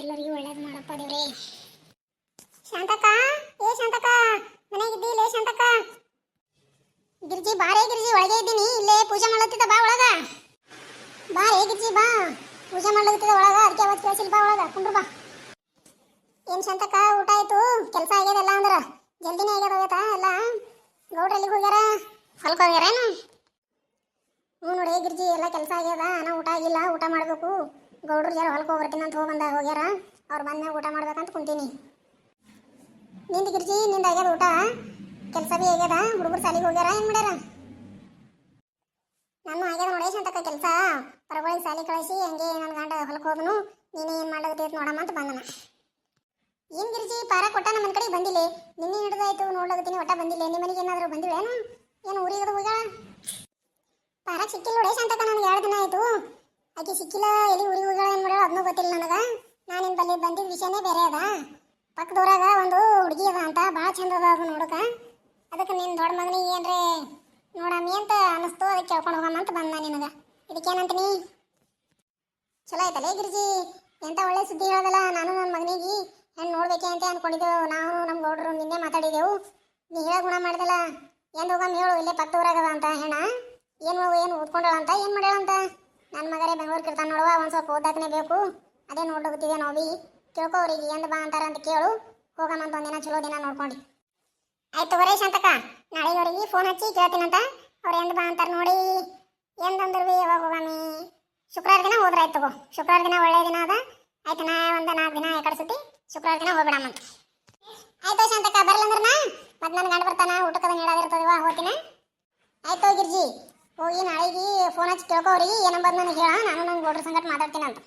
ಎಲ್ಲರಿಗೂ ಒಳ್ಳೇದು ಮಾಡಪ್ಪ ದೇವ್ರೆ. ಶಾಂತಕ ಏ ಶಾಂತಕ ಮನೆಗಿದ್ದಿ ಇಲ್ಲೇ ಶಾಂತಕ ಗಿರ್ಜಿ ಬಾರೇ ಗಿರ್ಜಿ, ಒಳಗೆ ಇದ್ದೀನಿ. ಇಲ್ಲೇ ಪೂಜೆ ಮಾಡುತ್ತಿದ್ದ ಬಾ ಒಳಗ. ಬಾ ಏ ಗಿರ್ಜಿ, ಬಾ. ಪೂಜೆ ಮಾಡುತ್ತಿದ್ದ ಒಳಗ ಅದಕ್ಕೆ ಅವತ್ತು ಕೇಳಿಸಿಲ್ಲ, ಬಾ ಒಳಗ, ಕುಂಡ್ರು ಬಾ. ಏನ್ ಶಾಂತಕ ಊಟ ಆಯ್ತು? ಕೆಲಸ ಆಗ್ಯದ ಅಂದ್ರೆ ಅಂದ್ರ? ಜಲ್ದಿನೇ ಆಗ್ಯದ ಹೋಗತ್ತಾ ಎಲ್ಲ? ಗೌಡ್ರಲ್ಲಿಗೆ ಹೋಗ್ಯಾರ? ಹೊಲಕ್ಕೆ ಹೋಗ್ಯಾರೇನು ಹ್ಞೂ ನೋಡಿ ಗಿರ್ಜಿ, ಎಲ್ಲ ಕೆಲಸ ಆಗ್ಯದ, ನಾ ಊಟ ಆಗಿಲ್ಲ, ಊಟ ಮಾಡಬೇಕು. ಗೌಡ್ರು ಜರ ಹೊಲಕ್ಕೆ ಹೋಗ್ಬರ್ತೀನಿ ಅಂತ ಹೋಗಿ ಬಂದ ಹೋಗ್ಯಾರ, ಅವ್ರು ಬಂದ್ಮೇಲೆ ಊಟ ಮಾಡ್ಬೇಕಂತ ಕುಂತೀನಿ. ನಿಂದು ಗಿರ್ಜಿ, ನಿಂದ ಆಗ್ಯದ ಊಟ? ಕೆಲಸ ಭೀ ಆಗ್ಯದ, ಹುಡುಗರು ಸಾಲಿಗೆ ಹೋಗ್ಯಾರ, ಏನು ಮಾಡ್ಯಾರ? ನಾನು ಆಗ್ಯದ ನೋಡಿ ಅಂತಕ್ಕ ಕೆಲಸ? ಹೊರಗೊಳಗೆ ಸಾಲಿ ಕಳಿಸಿ, ಹಂಗೆ ನನ್ನ ಗಂಡ ಹೊಲಕ್ಕೆ ಹೋದನು, ನೀನು ಏನು ಮಾಡಕತ್ತೈತೆ ನೋಡಮ್ಮ ಅಂತ ಬಂದನ. ಏನು ಗಿರ್ಜಿ, ಪಾರ ಕೊಟ್ಟ ನಮ್ಮ ಕಡೆಗೆ ಕಡೆ ಬಂದಿಲ್ಲ? ನಿನ್ನೆ ಹಿಡಿದಾಯ್ತು ನೋಡ್ಲಾಗತ್ತೀನಿ ಒಟ್ಟ ಬಂದಿಲ್ಲ? ನಿಮ್ಮ ಮನೆಗೆ ಏನಾದರೂ ಬಂದಿಳೇನು ಏನು ಊರಿಗೆ ಹೋಗ್ಯಾಳ? ಪಾರ ಸಿಕ್ಕಿಲ್ಲ ನೋಡಿ ಅಂತಕ್ಕ ನನಗೆ ಆಕೆ ಸಿಕ್ಕಿಲ್ಲ? ಎಲ್ಲಿ ಹುಡುಗಿ ಏನು ಮಾಡ್ಯಾಳ ಅದನ್ನೂ ಗೊತ್ತಿಲ್ಲ ನನಗೆ. ನಾನು ನಿಮ್ಮ ಬಲ್ಲಿ ಬಂದಿದ್ದ ವಿಷಯನೇ ಬೇರೆ ಅದ. ಪಕ್ಕದೂರಾಗ ಒಂದು ಹುಡುಗಿ ಅದ ಅಂತ ಭಾಳ ಚಂದ ಅದ ಅದು ನೋಡಕ. ಅದಕ್ಕೆ ನಿನ್ನ ದೊಡ್ಡ ಮಗನಿಗೆ ಏನ್ರಿ ನೋಡಮ್ಮಿ ಅಂತ ಅನಿಸ್ತು ಅದಕ್ಕೆ ಕೇಳ್ಕೊಂಡು ಹೋಗಮ್ಮ ಅಂತ ಬಂದ ನಿನಗೆ. ಇದಕ್ಕೇನಂತೀನಿ? ಚಲೋ ಆಯ್ತಲ್ಲ ಗಿರಿಜಿ? ಎಂಥ ಒಳ್ಳೆ ಸುದ್ದಿ ಹೇಳೋದಲ್ಲ, ನಾನು ನನ್ನ ಮಗನಿಗೆ ಹೆಣ್ಣು ನೋಡ್ಬೇಕೆ ಅಂತ ಅನ್ಕೊಂಡಿದ್ದೆವು ನಾವು ನಮ್ಮ ಗೌಡ್ರು ನಿನ್ನೆ ಮಾತಾಡಿದೆವು. ನೀ ಹೇಳ ಗುಣ ಮಾಡ್ದಲ್ಲ. ಏನು ಹೋಗಮ್ಮ ಹೇಳು, ಇಲ್ಲೇ ಪಕ್ಕದೂರಾಗದ ಅಂತ ಹೆಣ. ಏನು ಏನು ಓದ್ಕೊಂಡಳ ಅಂತ, ಏನು ಮಾಡ್ಯಾಳ ಅಂತ? ನನ್ನ ಮಗರೇ ಬೆಂಗಳೂರು ಕಿರ್ತಾನ ನೋಡುವ, ಒಂದು ಸ್ವಲ್ಪ ಓದಾಕನೇ ಬೇಕು. ಅದೇ ನೋಡ್ಲಕತ್ತಿದೆ ನಾವು. ಬಿ ಕೇಳ್ಕೊ ಅವ್ರಿಗೆ ಎಂದು ಬಾ ಅಂತಾರ ಅಂತ ಕೇಳು. ಹೋಗಮ್ಮ ಅಂತ ಒಂದಿನ ಚಲೋ ದಿನ ನೋಡ್ಕೊಂಡು. ಆಯ್ತು ಬರೇ ಶಾಂತಕ್ಕ ನಾಳೆ ಅವರಿಗೆ ಫೋನ್ ಹಚ್ಚಿ ಕೇಳ್ತೀನಂತ. ಅವ್ರು ಎಂದು ಬಾ ಅಂತಾರೆ ನೋಡಿ. ಎಂದಂದ್ರು ಬಿ ಯಾವಾಗ ಹೋಗಾಮಿ ಶುಕ್ರವಾರ ದಿನ ಹೋದ್ರೆ ಆಯ್ತು ತಗೋ. ಶುಕ್ರವಾರ ದಿನ ದಿನ ಅದ. ಆಯ್ತು ನಾ ಒಂದು ನಾಲ್ಕು ದಿನ ಕಡ್ಸತಿ ಶುಕ್ರವಾರ ದಿನ ಹೋಗ್ಬಿಡಮ್ಮಂತ ಆಯ್ತು ಶಾಂತಕ್ಕ ಬರ್ಲಂದ್ರ ನಾ ಮತ್ತೆ ನನ್ನ ಗಂಡ ಬರ್ತಾನ ಊಟಕ್ಕದ ನೀಡಾದಿರ್ತದವ ಹೋಗ್ತೀನಿ. ಆಯ್ತು ಗಿರ್ಜಿ. ಹೋಗಿ ನಾಳೆಗೆ ಫೋನ್ ಹಚ್ಚಿ ಕೇಳ್ಕೊ ಅವ್ರಿಗೆ. ಏನಂಬದ್ ನನಗೆ ಹೇಳ. ನಾನು ನಂಗೆ ಗೋಡ್ರ ಸಂಗಟ ಮಾತಾಡ್ತೀನಿ ಅಂತ.